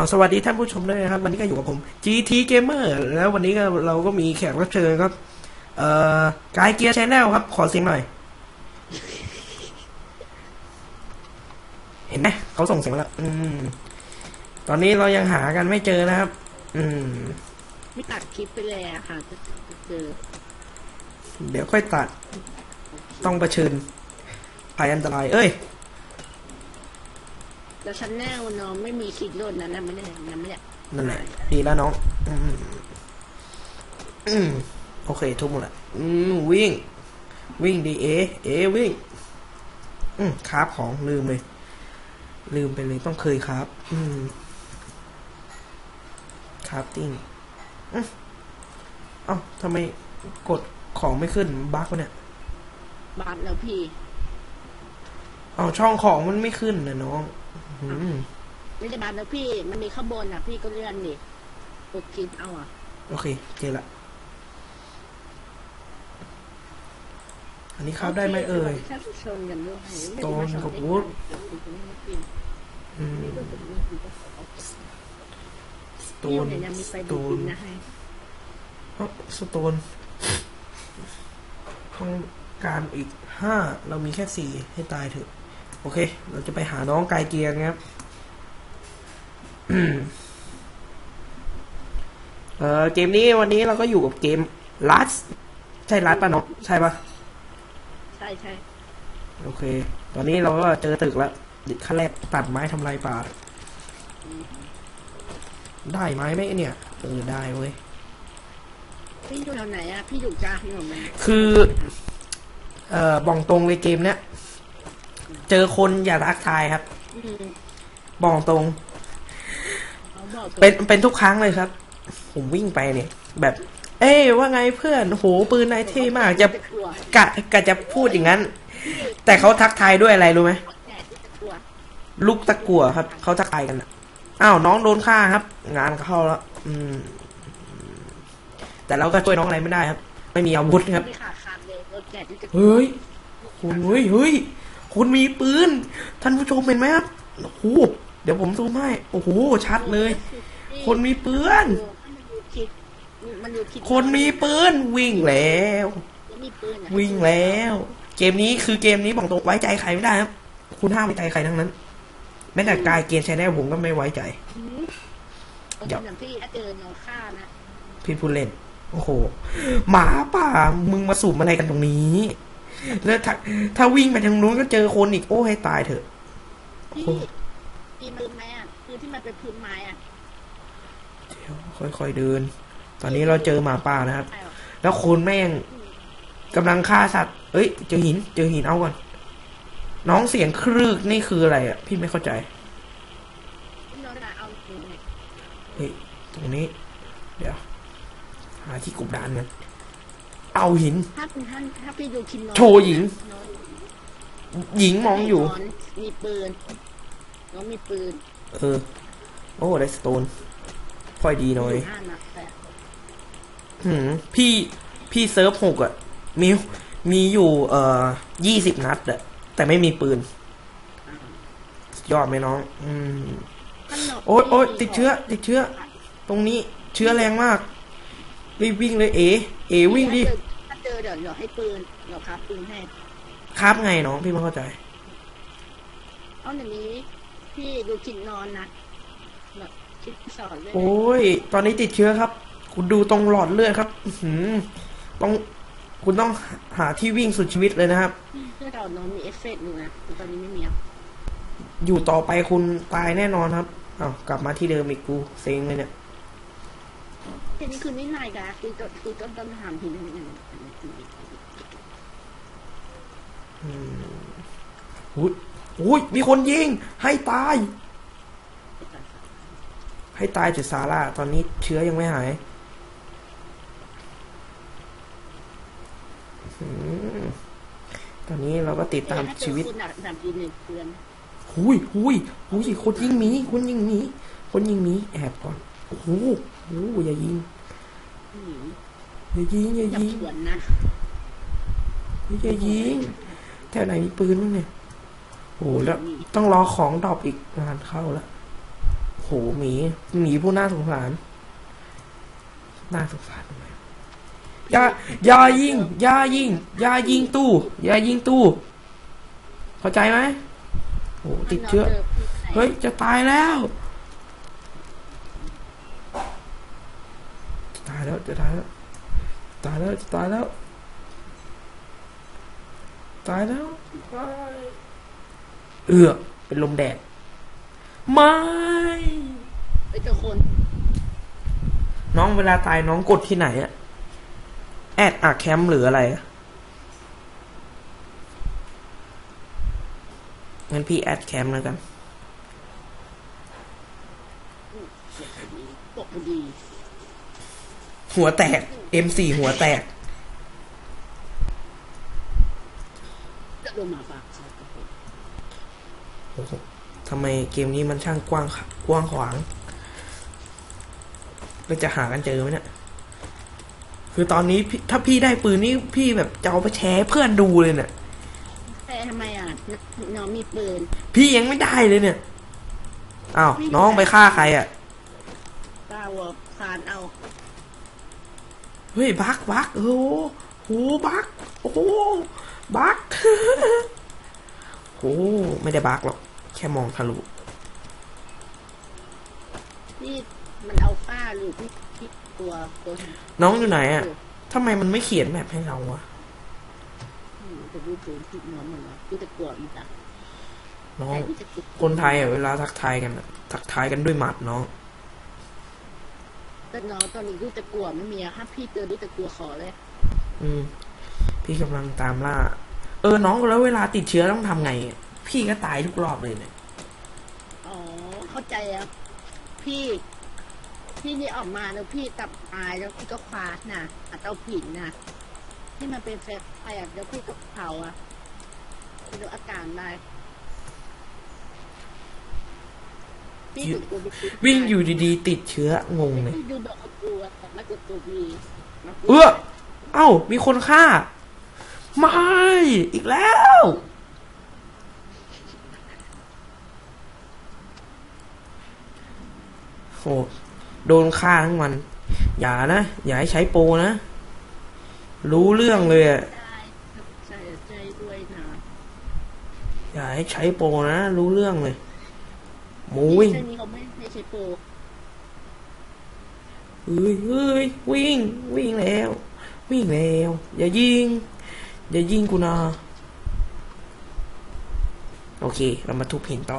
าวสวัสดีท่านผู้ชมด้วยนะครับ วันนี้ก็อยู่กับผม GT Gamer แล้ววันนี้ก็เราก็มีแขกรับเชิญครับ เอ่อกายเกียร์ชแนลครับ ขอเสียงหน่อย เห็นไหมเขาส่งเสียงมาแล้วอืม ตอนนี้เรายังหากันไม่เจอนะครับ อืม ไม่ตัดคลิปไปเลยอะค่ะจะเจอเดี๋ยวค่อยตัด ต้องเผชิญภัยอันตราย เอ้ย แล้วชั้นแนลน้องไม่มีคลิปโดนนั้นนะไม่ได้นะไม่ได้นั่นแหละดีแล้วน้องอืมอืมโอเค ทุกหมดละอืมวิ่ง วิ่งดีเอ เอวิ่ง อืมคราบของลืมเลย ลืมไปเลยต้องเคยครับ อืมคราฟติ้งอืมเอ้าทำไมกดของไม่ขึ้นบั๊กวะเนี่ยบัตแล้วพี่ เอาช่องของมันไม่ขึ้นนะน้องอืม ไม่ได้บัตแล้วพี่ มันมีข้างบนอะพี่ก็เลื่อนดิกดคลิปเอาอะโอเค เจอละ อันนี้ครับได้ไหมเอ่ยแค่ชนกันด้วย Stone กับ Wood อืมสโตพี่นเนี่ยยังมีไฟสโตดูดนดินนะให้เอ้าสโตนต้องการอีกห้า เรามีแค่สี่ให้ตายเถอะ โอเค เราจะไปหาน้องกายเกียร์นะครับอืมเออเกมนี้วันนี้เราก็อยู่กับเกมลัสใช่ลัสป่ะเนาะใช่ป่ะ ใช่ใช่โอเค ตอนนี้เราก็เจอตึกแล้วขั้นแรกตัดไม้ทำลายป่า ได้ไหมไหมเนี่ยเออได้เว้ยพี่อยู่แถวไหนอะพี่อยู่กลางถนนไหมคือ เอ่อบอกตรงเลยเกมเนี้ย เจอคนอย่าทักทายครับอืมบอกตรงเขาบอกเป็นเป็นทุกครั้งเลยครับ ผมวิ่งไปเนี่ย แบบ เอ้ยว่าไงเพื่อนโหปืนนายเท่มากจะกลัวกะกะจะพูดอย่างนั้น แต่เขาทักทายด้วยอะไรรู้ไหมแกกลัวลูกตะกัวครับเขาทักทายกันอะอ้าวน้องโดนฆ่าครับ งานเข้าแล้วอืม แต่เราก็ช่วยน้องอะไรไม่ได้ครับ ไม่มีอาวุธครับไม่ขาดขาดเลยรถแกที่จะเฮ้ยคุณเฮ้ยเฮ้ย คุณมีปืน ท่านผู้ชมเห็นไหมครับโอ้โหเดี๋ยวผมซูมให้โอ้โหชัดเลย คนมีปืนมันอยู่คิดมันอยู่คิดคนมีปืนวิ่งแล้ว มีปืนอะวิ่งแล้ว เกมนี้คือเกมนี้บอกตรงไว้ใจใครไม่ได้ครับ คุณห้ามไว้ใจใครทั้งนั้น แม้แต่กายเกมชแนลผมก็ไม่ไว้ใจคนอย่างพี่ถ้าเจอน้องฆ่านะ พี่พูดเล่น โอ้โห หมาป่า มึงมาสูบอะไรกันตรงนี้ แล้วถ้าถ้าวิ่งไปทางนู้นก็เจอคนอีกโอ้ให้ตายเถอะพี่มีปืนไหมอะคือที่มันเป็นพื้นไม้อะเดี๋ยวค่อยๆเดิน ตอนนี้เราเจอหมาป่านะครับใช่หรอแล้วคนแม่งกำลังฆ่าสัตว์ เอ้ย เจอหิน เจอหินเอาก่อน น้องเสียงครึกนี่คืออะไรอะ พี่ไม่เข้าใจพี่น้องจะเอาปืนเนี่ยเฮ้ย ตรงนี้ เดี๋ยว หาที่กบดานกัน เอาหิน ถ้าคุณท่านถ้าพี่ดูคินน้องโชว์หญิง น้องหญิงมองอยู่ น้มีปืนน้องมีปืนเออ โอ้ได้สโตนค่อยดีหน่อยห้านัดแต่หืมพี่พี่เซิร์ฟหกอะมีมีอยู่ เอ่อยี่สิบนัดอะแต่ไม่มีปืน สุดยอดไหมน้อง อืม ท่านน้งโอ๊ยโอ๊ยติดเชื้อ ติดเชื้อ ตรงนี้เชื้อแรงมาก รีบวิ่งเลยเอ เอวิ่งดิ ถ้าเจอเดี๋ยวเดี๋ยวให้ปืนเดี๋ยวครับปืนให้ครับไงน้องพี่ไม่เข้าใจ เอาอย่างนี้ พี่ดูคินนอนนะแบบคิดสอนเลยโอ้ย ตอนนี้ติดเชื้อครับ คุณดูตรงหลอดเลือดครับ อื้อหือต้องคุณต้องหาที่วิ่งสุดชีวิตเลยนะครับ เพื่อเราน้องมีเอฟเฟกต์อยู่นะแต่ตอนนี้ไม่มีอะอยู่ต่อไปคุณตายแน่นอนครับอ้าวกลับมาที่เดิมอีกกูเซ็งเลยเนี่ย ทีนี้คือไม่นายกะคือต้นคือต้นต้นถามทีนึงอุ้ยอุ้ยมีคนยิง ให้ตาย ให้ตายเจ็ดซาร่าตอนนี้เชื้อยังไม่หายอืมตอนนี้เราก็ติดตามชีวิตคุณอะถามทีหนึ่งเพื่อนหุยหุยหุยคนยิงหมีคนยิงหมีคนยิงหมีแอบก่อน โอ้โหโอ้โหอย่ายิงอย่ายิงอย่ายิงนะอย่ายิงแถวไหนมีปืนบ้างเนี่ยโอ้โหแล้วต้องรอของดรอปอีกงานเข้าแล้วโหหมีหมีผู้น่าสงสารน่าสงสารทำไมอย่าอย่ายิงอย่ายิงอย่ายิงตู้อย่ายิงตู้ เข้าใจไหมโอ้ติดเชื้อเฮ้ยจะตายแล้ว จะตายแล้วจะตายแล้วตายแล้วจะตายแล้ว ตายแล้วตายเอือกเป็นลมแดด ไม่ไปเจอคน น้องเวลาตายน้องกดที่ไหนอะแอดอะแคมหรืออะไรอะงั้นพี่แอดแคมแล้วกันเสียคนนี้ตกพอดี หัวแตก M4 หัวแตกจะโดนหมาปากใส่กระปุกโอ้โหทำไมเกมนี้มันช่างกว้างขกว้างขวางเราจะหากันเจอไหมเนี่ย คือตอนนี้พี่ถ้าพี่ได้ปืนนี่พี่แบบจะเอาไปแชร์ให้เพื่อนดูเลยเนี่ยแต่ทำไมอะนน้องมีปืน พี่ยังไม่ได้เลยเนี่ย อ้าวน้องไปฆ่าใครอะตาวัวคานเอา เฮ้ยบักบักโอ้โหโหบักโอ้โหบักโอ้โหไม่ได้บักหรอก แค่มองทะลุนี่มันเอาป้าหรือที่ที่ตัวตัวน้องอยู่ไหนอะทำไมมันไม่เขียนแบบให้เราวะอืมจะดูปืนที่น้องมันนะดูแต่กลัวมันจ้ะน้องแต่ที่จะกลัวคนไทยอะเวลาทักทายกันอะทักทายกันด้วยหมัดน้อง แต่น้องตอนนี้ดูแต่กลัวไม่มีอะถ้าพี่เจอดูแต่กลัวขอเลย อืม พี่กำลังตามล่า เออ น้องแล้วเวลาติดเชื้อต้องทำไงอะพี่ก็ตายทุกรอบเลยเนี่ยอ๋อ เข้าใจแล้วพี่พี่นี่ออกมาแล้วพี่กลับตายแล้วพี่ก็คว้าน่ะอัดเอาผิดน่ะที่มันเป็นแฟร์ไฟอะแล้วพี่ก็เผาอะพี่ดูอาการได้ พี่ถึงตัวพี่วิ่งอยู่ดีๆ ติดเชื้องงเลยพี่ดูดอกตัวแต่ไม่กดตัววีมากูเออเอ้า มีคนฆ่า ไม่ อีกแล้ว โห โดนฆ่าทั้งวัน อย่านะ อย่าให้ใช้โปรนะ รู้เรื่องเลยอะได้ใจใจด้วยนะ อย่าให้ใช้โปรนะ รู้เรื่องเลย หมูวิ่งเส้นนี้เขาไม่ไม่ใช่โปรเฮ้ยเฮ้ยวิ่ง วิ่งแล้ว วิ่งแล้ว อย่ายิง อย่ายิงกูนะ โอเค เรามาทุบหินต่อ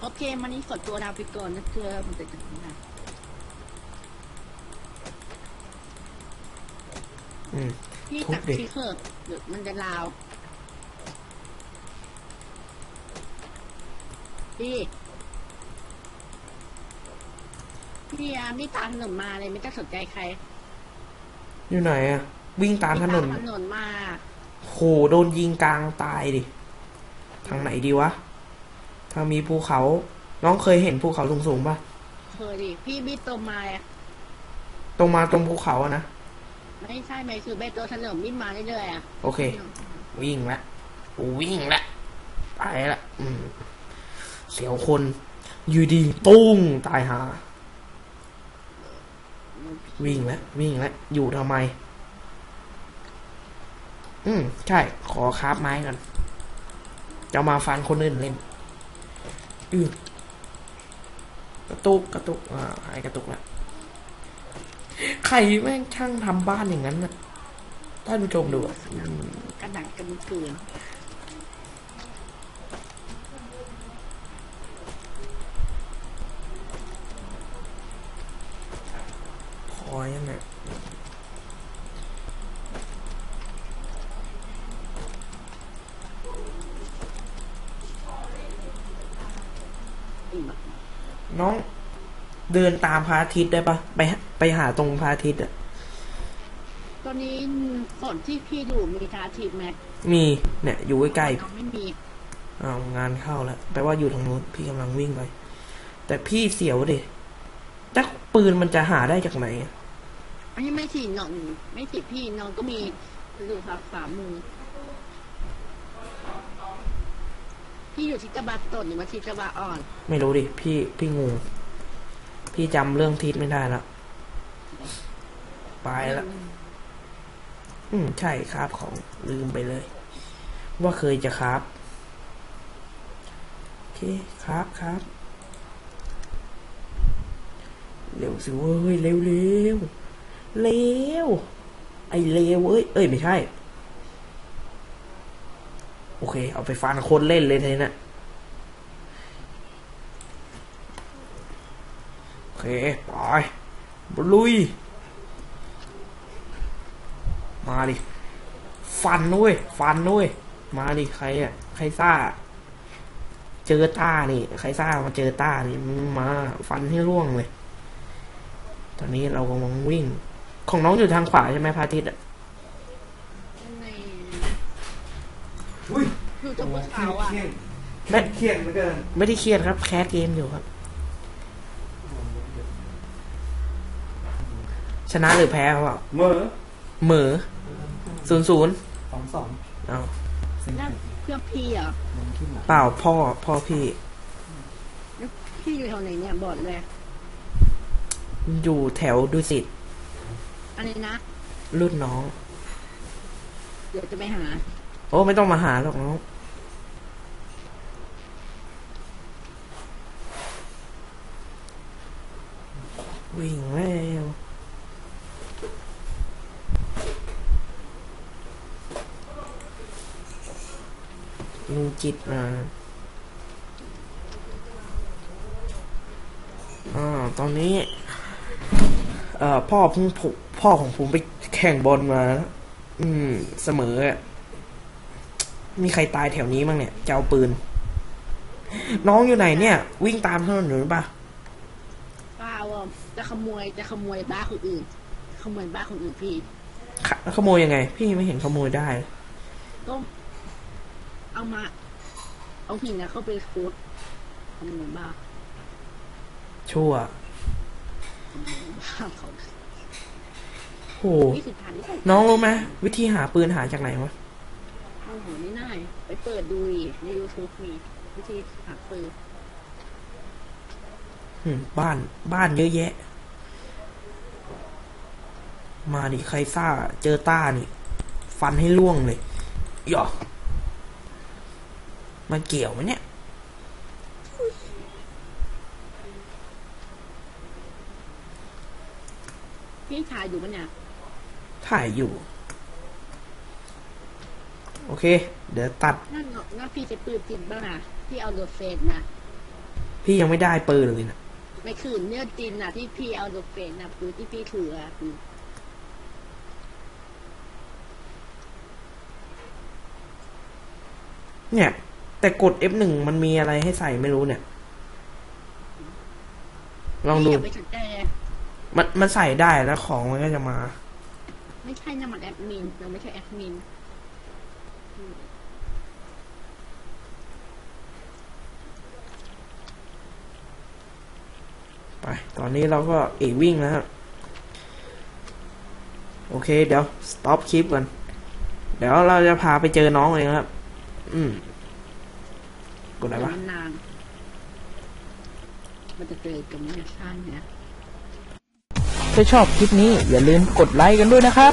โอเค มันนี้กดตัวดาวไปก่อนนะเธอมันจะถึงนะอืมพี่ทุบตักดิที่เคอร์เดี๋ยวมันจะลาวพี่ พี่อาไม่ตามถนนมาเลยไม่ต้องสนใจใครอยู่ไหนอะวิ่งตามถนนถนนมาโหโดนยิงกลางตายดิ ทางไหนดีวะถ้ามีภูเขา น้องเคยเห็นภูเขาสูงๆปะเคยดิพี่บีตรงมาอะตรงมาตรงภูเขาอะนะ ไม่ใช่ไหมคือเบตัวถนนวิ่งมาเรื่อยๆอะโอเค วิ่งละวิ่งละตายละอืมเสียวคน อยูดีตุ้งตายหา วิ่งแล้ววิ่งแล้วอยู่ทำไม อืมใช่ ขอคราบไม้ก่อนจะมาฟันคนอื่นเล่นอือกระตุกกระตุกอ่าหายกระตุกแล้วใครแม่งช่างทำบ้านอย่างนั้นนะท่านผู้ชมดูอะอืมกระดังกันเกลือน อยังไงอืมน้องเดินตามพระอาทิตย์ได้ปะไปไปหาตรงพระอาทิตย์อะตอนนี้ฝนที่พี่ดูมีทาทิพย์ไหมมีเนี่ยอยู่ใกล้น้องไม่มีๆอ้าวงานเข้าแล้วแปลว่าอยู่ทางนู้นพี่กำลังวิ่งไป แต่พี่เสียวดิแต่ปืนมันจะหาได้จากไหนอะ อันนี้ไม่สิน้องไม่สิพี่น้องก็มีดูฝาฝามือ พี่อยู่ทิศตะวันตกหรือว่าทิศตะวันอ่อน ไม่รู้ดิ พี่พี่งู พี่จำเรื่องทิศไม่ได้แล้วไปแล้วอืมใช่ครับของลืมไปเลย ว่าเคยจะครับโอเคครับครับเร็วสิเว้ยเร็วเร็ว เร็วไอเร็วเอ้ย เอ้ย ไม่ใช่ โอเค เอาไปฟันคนเล่นเลยทีนะโอเค ไปบลุย มาดิ ฟันนุ้ย ฟันนุ้ย มาดิ ใครอะ ใครซ่า เจอต้านี่ ใครซ่ามาเจอต้านี่ มา ฟันให้ร่วงเลยตอนนี้เรากำลังวิ่ง ของน้องอยู่ทางขวาใช่ไหมพระอาทิตย์อะในอุ้ยคือตรงบนเขาอะเครียดไม่เครียดเหลือเกินไม่ได้เครียดครับ แคสเกมอยู่ครับ ชนะหรือแพ้เขาอะเหมื่อเหมือศูนย์ศูนย์สองสองเอานั่นเพื่อนพี่เหรอเปล่าพ่อพ่อพี่แล้วพี่อยู่แถวไหนเนี่ยบอกเลย อยู่แถวดุสิต อะไรนะรุ่นน้อง เดี๋ยวจะไปหา โอ้ไม่ต้องมาหาหรอกน้องวิ่งแล้วลุงจิตมาอ่าตอนนี้เอ่อ พ่อเพิ่งผมพ่อของผมไปแข่งบอลมา อืม เสมออะมีใครตายแถวนี้มั้งเนี่ยจะเอาปืน น้องอยู่ไหนเนี่ย วิ่งตามถนนหรือเปล่าป้าว่าจะขโมยจะขโมยบ้านคนอื่น ขโมยบ้านคนอื่นพี่ขขโมยยังไง พี่ไม่เห็นขโมยได้ก็เอามา เอาหินนะเข้าไปคุดขโมยบ้านชั่วข โมยบ้านเขาโห นี่คือทางที่ถูกน้องรู้ไหมวิธีหาปืนหาจากไหนวะโอ้โหนี่น่ายไปเปิดดูดิใน YouTube มีวิธีหาปืนอืมบ้านบ้านเยอะแยะ มาดิใครซ่าเจอต้านี่ ฟันให้ล่วงเลยหยอกมันเกี่ยวไหมเนี่ย พี่ชายอยู่ปะเนี่ย ถ่ายอยู่ โอเค เดี๋ยวตัด นั่นเนอะนั่นพี่จะปืนจริงบ้างนะพี่เอาโดดเฟนนะ พี่ยังไม่ได้ปืนเลยนะไม่คือเนื้อจินนะที่พี่เอาโดดเฟนนะปืนที่พี่ถืออะคือเนี่ย แต่กด F1 มันมีอะไรให้ใส่ไม่รู้เนี่ย ลองดู พี่อย่าไปสนใจเลย มันมันใส่ได้แล้วของมันก็จะมา ไม่ใช่นะมันแอดมินเราไม่ใช่แอดมินไปตอนนี้เราก็เอกวิ่งแล้วครับโอเค เดี๋ยว stop คลิปก่อน เดี๋ยวเราจะพาไปเจอน้องเองครับ อืมกดอะไรวะมันนานมันจะเจอกับมิชชั่นนะ ถ้าชอบคลิปนี้อย่าลืมกดไลค์กันด้วยนะครับ